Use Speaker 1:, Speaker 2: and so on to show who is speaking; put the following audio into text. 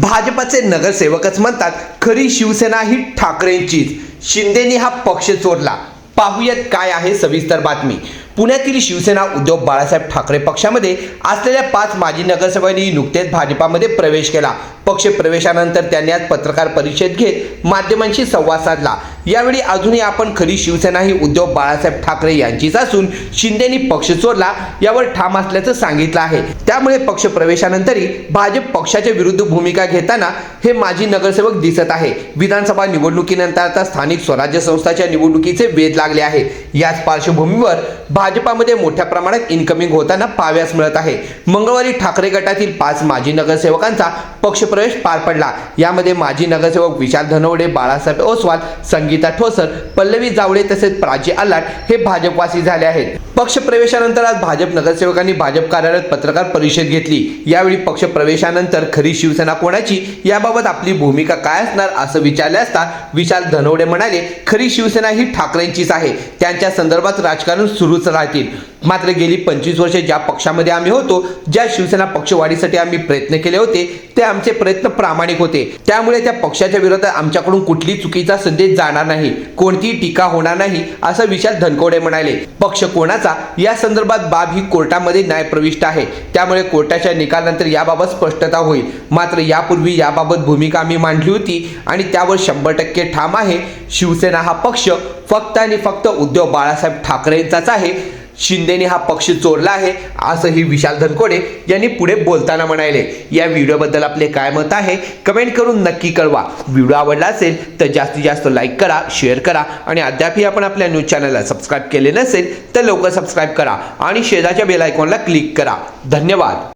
Speaker 1: भाजपचे नगरसेवकच म्हणतात खरी शिवसेना ही ठाकरेंचीच. शिंदेनी हा पक्ष चोरला. पाहूयात काय आहे सविस्तर बातमी. पुण्यातील शिवसेना उद्धव बाळासाहेब ठाकरे पक्षामध्ये असलेल्या पाच माजी नगरसेवकांनी नुकतेच भाजपामध्ये प्रवेश केला. पक्ष प्रवेशानंतर त्यांनी आज पत्रकार परिषद घेत माध्यमांशी संवाद साधला. यावेळी अजूनही आपण खरी शिवसेना ही उद्धव बाळासाहेब ठाकरे यांचीच असून शिंदेनी पक्ष चोरला यावर ठाम असल्याचं सांगितलं आहे. त्यामुळे पक्ष प्रवेशानंतरही भाजप पक्षाच्या विरुद्ध भूमिका घेताना हे माजी नगरसेवक दिसत आहे. विधानसभा निवडणुकीनंतर आता स्थानिक स्वराज्य संस्थाच्या निवडणुकीचे वेध लागले आहे. याच पार्श्वभूमीवर भाजपामध्ये मोठ्या प्रमाणात इन्कमिंग होताना पाव्यास मिळत आहे. मंगळवारी ठाकरे गटातील पाच माजी नगरसेवकांचा पक्षप्रवेश पार पडला. यामध्ये माजी नगरसेवक विशाल धनवडे बाळासाहेब ओसवाल संगीत ठोसर पल्लवी जावळे तसेच प्राची आलाट हे भाजपवासी झाले आहेत. पक्ष प्रवेशानंतर आज भाजप नगरसेवकांनी भाजप कार्यालयात पत्रकार परिषद घेतली. यावेळी पक्ष प्रवेशानंतर खरी शिवसेना कोणाची? याबाबत आपली भूमिका काय असणार असं विचारले असता विशाल धनवडे म्हणाले खरी शिवसेना ही ठाकरेंचीच आहे. त्यांच्या संदर्भात राजकारण सुरूच राहतील. मात्र गेली पंचवीस वर्षे ज्या पक्षामध्ये आम्ही होतो ज्या शिवसेना पक्षवाढीसाठी आम्ही प्रयत्न केले होते ते आमचे प्रयत्न प्रामाणिक होते. त्यामुळे त्या पक्षाच्या विरोधात आमच्याकडून कुठली चुकीचा संदेश जाणार नाही कोणतीही टीका होणार नाही असं विशाल धनकोडे म्हणाले. पक्ष कोणाचा? या संदर्भात बाब ही कोर्टामध्ये न्यायप्रविष्ट आहे. त्यामुळे कोर्टाच्या निकालानंतर याबाबत स्पष्टता होईल. मात्र यापूर्वी याबाबत भूमिका आम्ही मांडली होती आणि त्यावर शंभर टक्के ठाम आहे. शिवसेना हा पक्ष फक्त आणि फक्त उद्धव बाळासाहेब ठाकरेंचाच आहे. शिंदेने हा पक्ष चोरला आहे असंही विशाल धनकोडे यांनी पुढे बोलताना म्हणाले. या व्हिडिओबद्दल आपले काय मत आहे कमेंट करून नक्की कळवा. व्हिडिओ आवडला असेल तर जास्तीत जास्त लाईक करा शेअर करा आणि अद्यापही आपण आपल्या न्यूज चॅनलला सबस्क्राईब केले नसेल तर लवकर सबस्क्राईब करा आणि शेजारच्या बेल आयकॉनला क्लिक करा. धन्यवाद.